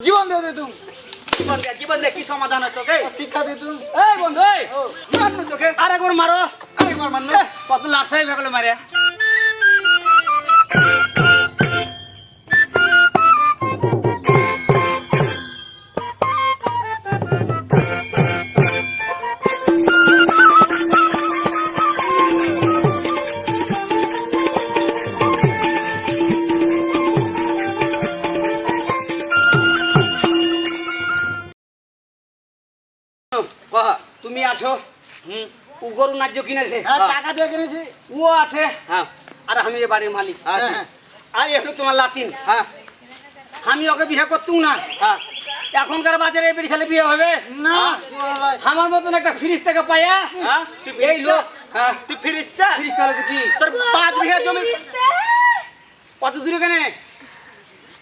জীবন দিয়ে দে তুমি। জীবন দে জীবন দে কি সমাধান হয় তোকে? শিক্ষা দে তুমি। এই বন্ধু এই। মারনু তোকে। আরেকবার মারো। আরেকবার মারনু। কত লাটসাই ভাগলে মারে। ও গরু ন্যায্য কিনেছে। হ্যাঁ টাকা দিয়ে কিনেছি। ও আছে। হ্যাঁ। আর আমি এ বাড়ির মালিক। আছে। হ্যাঁ, আর এ হলো তোমার লাতিন। হ্যাঁ। আমি ওকে বিয়ে করতুম না। হ্যাঁ। এখনকার বাজারে এই বেরিয়ে বিয়ে হবে। না। আমার মতন একটা ফ্রিজ থেকে পাইয়া হ্যাঁ। তুই এই লোক। হ্যাঁ। তুই ফিরিস্তা ফ্রিজ তাহলে তো কি? তোর পাঁচ বিঘা জমি কত দূরে কেনে হ্যাঁ তুমি যদি মারতে লাগো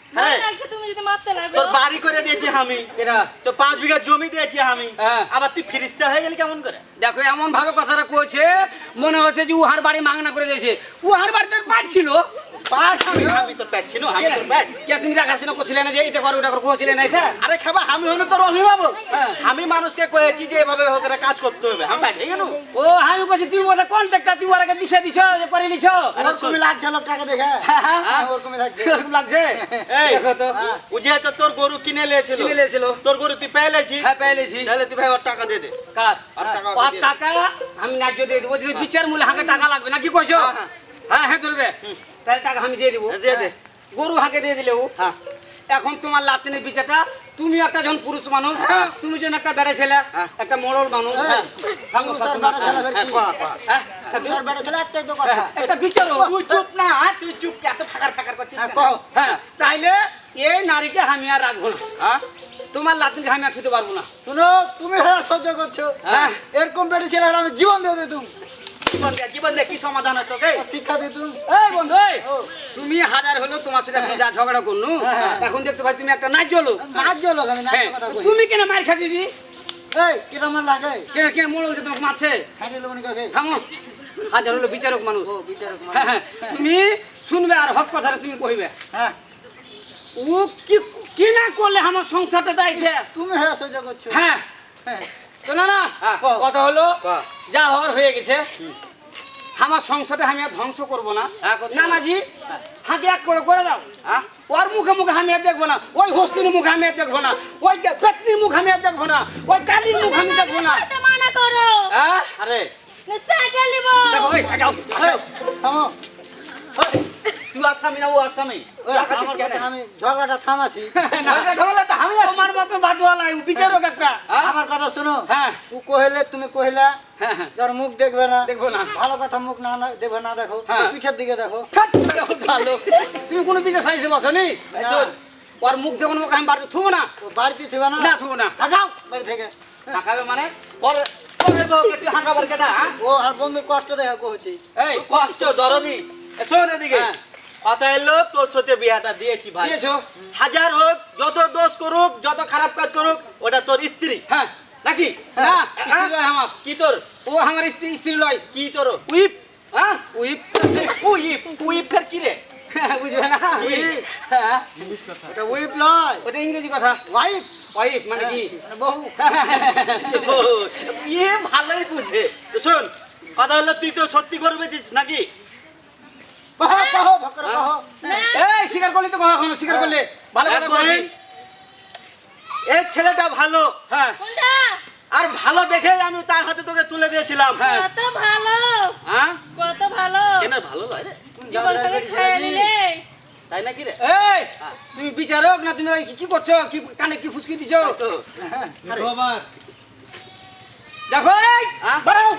তোর বাড়ি করে দিয়েছি আমি। এটা তো পাঁচ বিঘা জমি দিয়েছি আমি। হ্যাঁ। আবার তুই ফিরিস্তা হয়ে গেলি কেমন করে? দেখো এমন ভাবে কথাটা কইছে মনে হচ্ছে যে উহার বাড়ি মাংনা করে দিয়েছে। উহার বাড়িতে পাঠ ছিল। আমি আরে খাবা হ্যাঁ। মানুষকে কয়েছি যে এভাবে করে কাজ করতে হবে। আমি প্যাট হয়ে ও আমি কইছি তুই ওটা কন্ট্রাক্টটা তুই ওরাকে দিছে দিছ যে করে নিছ। আরে তুমি লাগছে লোক টাকা দেখে। হ্যাঁ, হ্যাঁ। হ্যাঁ, লাগছে। কীরকম লাগছে? এই দেখো তো। ও তোর গরু কিনে লিয়েছিল। তোর গরু তুই পেয়ে লেছিস হ্যাঁ তাহলে তুই ভাই ওর টাকা দে দে। আর টাকা আমি ন্যায্য দিয়ে দেবো। যদি বিচার মূল্যে হাঁকে টাকা লাগবে না কি কইছো? হ্যাঁ, হ্যাঁ। হ্যাঁ হ্যাঁ চলবে তাহলে টাকা আমি দিয়ে দেবো। হ্যাঁ, গরু হাঁকে দিয়ে দিলেও। হ্যাঁ। এখন তোমার লাতিনের বিচারটা তুমি একটা যখন পুরুষ মানুষ হ্যাঁ। তুমি যেন একটা বেড়ে ছেলে হ্যাঁ। একটা মোড়ল মানুষ। বাড়া একটা বিচারও তুই চুপ না তুই চুপ এত ফাঁকার ফাঁকার করছিস হ্যাঁ হ্যাঁ তাইলে এই নারীকে আমি আর রাখব না। তোমার লাতিনকে আমি আর ছুতে পারব না। শুনো তুমি হ্যাঁ সহ্য করছ। হ্যাঁ। এরকম বেটি ছেলে আমি জীবন দিয়ে দে তুমি জীবন দে জীবন দে কি সমাধান হয় শিক্ষা দিয়ে তুমি এই বন্ধু তুমি হাজার হলো তোমার সাথে যা ঝগড়া করনু হ্যাঁ। এখন দেখতে তুমি একটা নাচ নাচ হ্যাঁ কথা তুমি কেন মার খাচ্ছি এই কিরম আমার লাগে? কেন কেন হচ্ছে তোমাকে মারছে? সাইডে লোক থামো। হাজার হলো বিচারক মানুষ। ও বিচারক। হ্যাঁ, হ্যাঁ, তুমি শুনবে আর হক কথাটা তুমি কইবে। হ্যাঁ। ও কি কি না করলে আমার সংসারটা দাইছে তুমি হ্যাঁ সহ্য করছ হ্যাঁ। হ্যাঁ। তো না না। হ্যাঁ। কথা হলো যা হওয়ার হয়ে গেছে। আমার সংসারটা আমি আর ধ্বংস করব না। হ্যাঁ, করতে না না জি হাতে এক করে করে দাও। হ্যাঁ? ওর মুখে মুখে আমি আর দেখব না। ওই হস্তির মুখে আমি আর দেখব না। ওই ব্যক্তির মুখ আমি আর দেখব না। ওই কালির মুখ আমি দেখব না? আরে। তুই আসামি না ও আসামি ঝগড়াটা থামাছি। ঝগড়া আমি তোমার মতো বাজওয়ালা বিচারক একটা। আমার কথা শোনো। হ্যাঁ। ও কহিলে তুমি কহিলা হ্যাঁ হ্যাঁ। যার মুখ দেখবে না দেখব না। ভালো কথা মুখ না না- দেখবে না দেখো হ্যাঁ। পিঠের দিকে দেখো। ভালো। তুমি কোনো বিচার সাইজে বসো নি? ওর মুখ দেখো মুখ আমি বাড়িতে থুবো না। বাড়িতে ছিবে না? না থুবো না। আগাও বাড়ি থেকে। হাঁকাবে মানে? পরে পরে তুই হাঁকাবার কেটা হ্যাঁ? ও আর বন্ধুর কষ্ট দেখা কহছি। এই। কষ্ট দরদি। শোন এদিকে। হ্যাঁ। কথা এলো তোর সাথে বিয়াটা দিয়েছি ভাই। দিয়েছ? হাজার হোক যত দোষ করুক যত খারাপ কাজ করুক ওটা তোর স্ত্রী। হ্যাঁ। নাকি? না হ্যাঁ? আমার। কি তোর? ও আমার স্ত্রী স্ত্রী লয়। কি তোর? উইপ। হ্যাঁ? উইপ। উইপ। উইপ ফের কি রে? বুঝবে না। উইপ। হ্যাঁ। উইপ লয়। ওটা ইংরেজি কথা। ওয়াইফ ওয়াইফ মানে কি? মানে বহু। ইয়ে ভালোই বুঝে। শোন কথা হলো তুই তো সত্যি করবেছিস নাকি? কহ কহ ভকর কহ। এই স্বীকার করলে তো কখনো স্বীকার করলে। ভালো এক এই ছেলেটা ভালো। হ্যাঁ। কোনটা? আর ভালো দেখে আমি তার হাতে তোকে তুলে দিয়েছিলাম। হ্যাঁ। কত ভালো। হ্যাঁ? কত ভালো। কেন ভালো নয় রে? জীবন করে খাইয়ে নিলে তাই নাকি রে? এই তুমি বিচারক না তুমি কি- কি করছ? কি কানে কি ফুসকি দিছো? তো। দেখো এই হ্যাঁ? বাড়াও।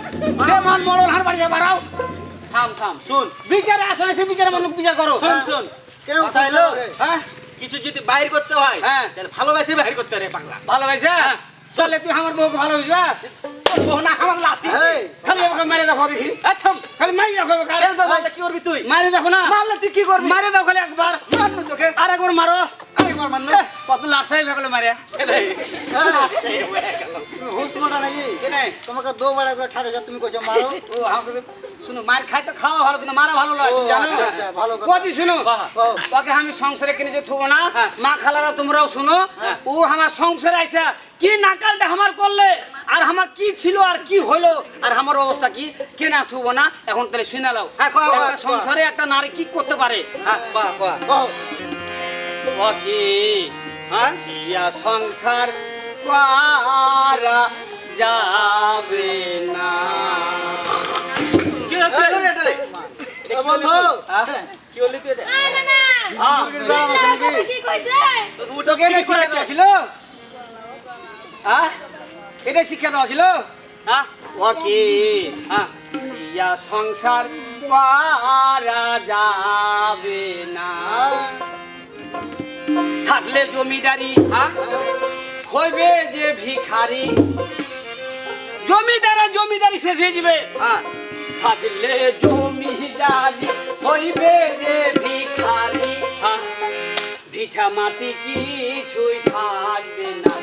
সে মান হার বাড়িয়ে বাড়াও। থাম থাম শুন। বিচারে আসলে সে বিচারে মানুষ বিচার করো। শুন শুন। কিরম কথা হ্যাঁ। কিছু যদি বাইর করতে হয় হ্যাঁ। তাহলে ভালোবাসে বাইর করতে রে পাগলা। ভালোবাসা? হ্যাঁ। চলে তুই আমার বউকে ভালোবাসবা? না আমার লাতি খালি আমাকে মারে দেখো দেখি। থাম। খালি মারি এবার। কেন তো কি করবি তুই? মারি দেখো না। মারলে তুই কি করবি? মারে দাও খালি একবার। মারনু তোকে। আর একবার মারো। আরেকবার মারনু কত লাটসাই ভাগলে মারে। তুমি হুস মোটা নাকি? তোমাকে দো বাড়া করে ঠাড়ে যা তুমি কইছো মারো। ও আমাকে শুনো মার খাই তো খাওয়া ভালো কিন্তু মারা ভালো লাগে জানো? আচ্ছা, আচ্ছা। কতি শুনো। ওকে আমি সংসারে কিনে যে থবো না হ্যাঁ। মা খালারা তোমরাও শুনো ও আমার সংসারে আইসা কি নাকালটা আমার করলে? আর আমার কি ছিল আর কি হলো আর আমার অবস্থা কি? কেনা থবো না এখন তাহলে শুনে লাও হ্যাঁ। সংসারে একটা নারী কি করতে পারে? হ্যাঁ হ্যাঁ? ইয়া সংসার করা যাবে না। বন্ধু। হ্যাঁ? কি বললি তুই এটা? হ্যাঁ ছিল? হ্যাঁ? এটা শিক্ষা দেওয়া ছিল? হ্যাঁ। হ্যাঁ। ইয়া সংসার করা যাবে না। থাকলে জমিদারি। হ্যাঁ। হইবে যে ভিখারি। জমিদারে জমিদারি শেষ হয়ে যাবে। হ্যাঁ। থাকলে জমিদারি হইবে যে ভিখারি ভিটা মাটি কিছুই থাকবে না।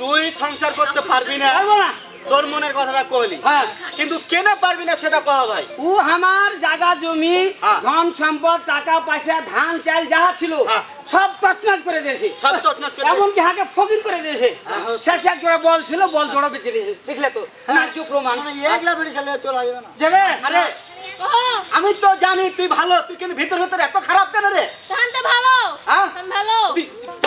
তুই সংসার করতে পারবি না। তোর মনের কথাটা কহলি হ্যাঁ। কিন্তু কেন পারবি না সেটা কহ ভাই? ও আমার জায়গা জমি হ্যাঁ। ধন সম্পদ টাকা পয়সা ধান চাল যাহা ছিল হ্যাঁ। সব তছনছ করে দিয়েছে। সব তছনছ করে এমনকি হাকে ফকির করে দিয়েছে। শেষে এক জোড়া বল ছিল বল জোড়া বেঁচে দিয়েছে। দেখলে তো ন্যায্য প্রমাণ। মানে একলা বেড়ি চালিয়ে চলা যাবে না। যাবে? আরে আমি তো জানি তুই ভালো তুই কিন্তু ভিতর ভিতর এত খারাপ কেন রে? ধান তো ভালো। হ্যাঁ? ভালো।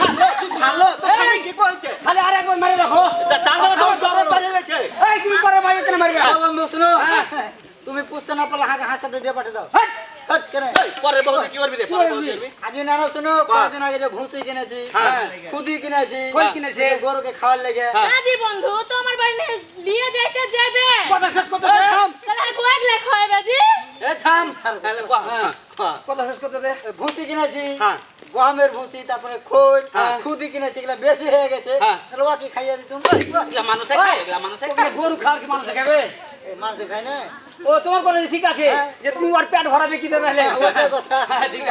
ভালো তুই ভালো তোর এই! স্বামী কি বলছে খালি আর একবার মারে রাখো তা- তোমার দরদ বাড়িয়ে গেছে এই তুমি পরে মারি কেন মারবে বন্ধু শুনো হ্যাঁ। তুমি পুষতে না পারলে হাঁকে হাসাতে দিয়ে পাঠিয়ে দাও হাট! হাট, কেন এই, পরের বহু কি করবি রে কি পরের করবি? বউ করবি? আজ না শোনো কয়েকদিন আগে যে ভুসি কিনেছি হ্যাঁ। খুদি কিনেছি কই কিনেছে? গরুকে খাওয়ার লেগে হ্যাঁ। আজি বন্ধু তো আমার বাড়ি নিয়ে যাইতে যাবে কথা শেষ। তাহলে লেখা হয় এ থাম হ্যাঁ। কথা শেষ করতে দে ভুসি কিনেছি হ্যাঁ। গমের ভুসি তারপরে খোল হ্যাঁ। খুদি কিনেছি এগুলা বেশি হয়ে গেছে। হ্যাঁ। তাহলে ওকে খাইয়ে দিতুম এগুলা মানুষে খায়? মানুষে খায়? গরু খাওয়ার কি মানুষ খাবে? মানুষে খায় না। ও তোমার কথা ঠিক আছে হ্যাঁ। যে তুমি ওর পেট ভরাবে কি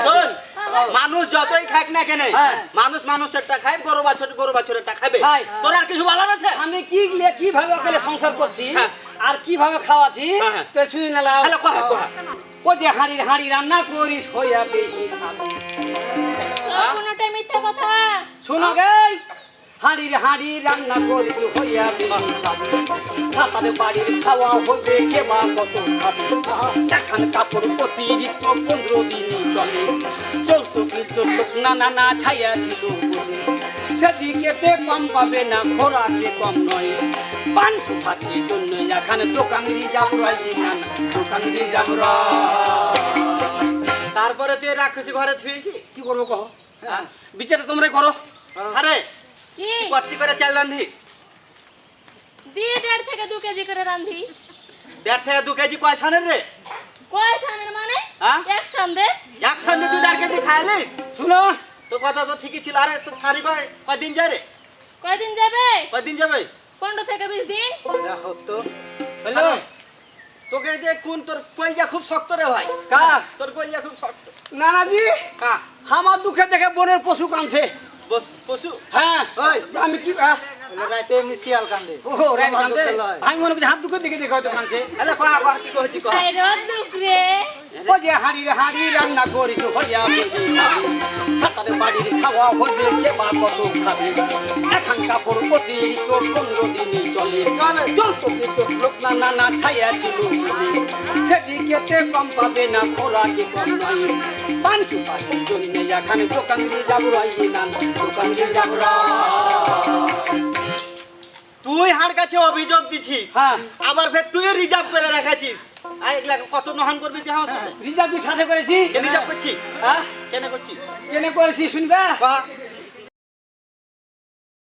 শোন মানুষ যতই খাক না কেন হ্যাঁ। মানুষ মানুষেরটা খায় গরু বাছর গরু বাছরেরটা খাবে। তোর আর কিছু বলার আছে? আমি কি কীভাবে ওকে সংসার করছি। আর কীভাবে খাওয়াছি। তো শুনি কহ। ও যে হাঁড়ির হাঁড়ি রান্না করিস হইয়া পেয়ে কোনটা মিথ্যা কথা? শোনো গে হাঁড়ির হাঁড়ি রান্না করিস হইয়া পেয়ে বাড়ির খাওয়া হইবে কেবা কত খাবে? এখন কাপড় অতিরিক্ত পনেরো দিনই চলে। চলতো কি চলতো না না না ছাইয়া ছিল বলে। সেদিকেতে কম পাবে না খোরাকে কম নয়। পান সুপাতির জন্য এখানে দোকানরি যাবরাই না না, দোকানরি যাবরাই তারপরে তুই রাক্ষসী ঘরে থুয়েছি কি করব কহ? হ্যাঁ? বিচারটা তোমরাই করো। আরে কি? কর্তি করে চাল রান্ধি? দিয়ে দেড় থেকে দু কেজি করে রান্ধি। দেড় থেকে দু কেজি কয় সানের রে? কয় সানের মানে? হ্যাঁ? এক সন্দেহ এক সামনে তুই দেড় কেজি খাইলি শুনো। তোর কথা তো ঠিকই ছিল। আরে তোর শাড়ি কয় কয়দিন যায় রে কয়দিন যাবে? কয়দিন যাবে? পনেরো থেকে বিশ দিন। দেখো তো। হ্যালো। তোকে যে কোন তোর কইয়া খুব শক্ত রে ভাই? কা তোর কইয়া খুব শক্ত। নানাজি? কা আমার দুঃখে দেখে বনের পশু কানছে পশু? হ্যাঁ। ওই। আমি কি রাতে এমনি শিয়াল কান্দে। ও দুঃখে লয়। আমি মনে করছি হাত দুঃখের দিকে দেখে হয়তো কানছে আরে কয়া কয়া কি কইছি কয়া রোদ দুঃখ রে। ও যে হাড়ির হাড়ি রান্না করিস হইয়া সাতারে বাড়ির খাওয়া হইবে কেবা কত খাবে। এখন কাপড় অতিরিক্ত পনেরো দিনই চলে। চলতো কিন্তু লোক না না না ছায়া ছিল সেদিকেতে কম পাবে না খোরাকে কম নয় পান সুপারির জন্য এখানে দোকান দিয়ে যাব না দোকান দিয়ে যাব। তুই হার কাছে অভিযোগ দিছিস। হ্যাঁ। আবার ফের তুই রিজার্ভ করে রাখাছিস। কত নহন করবি যে রিজার্ভ সাথে? করেছি রিজার্ভ করছিস? হ্যাঁ। কেন করছিস? কেন করেছি শুনবে?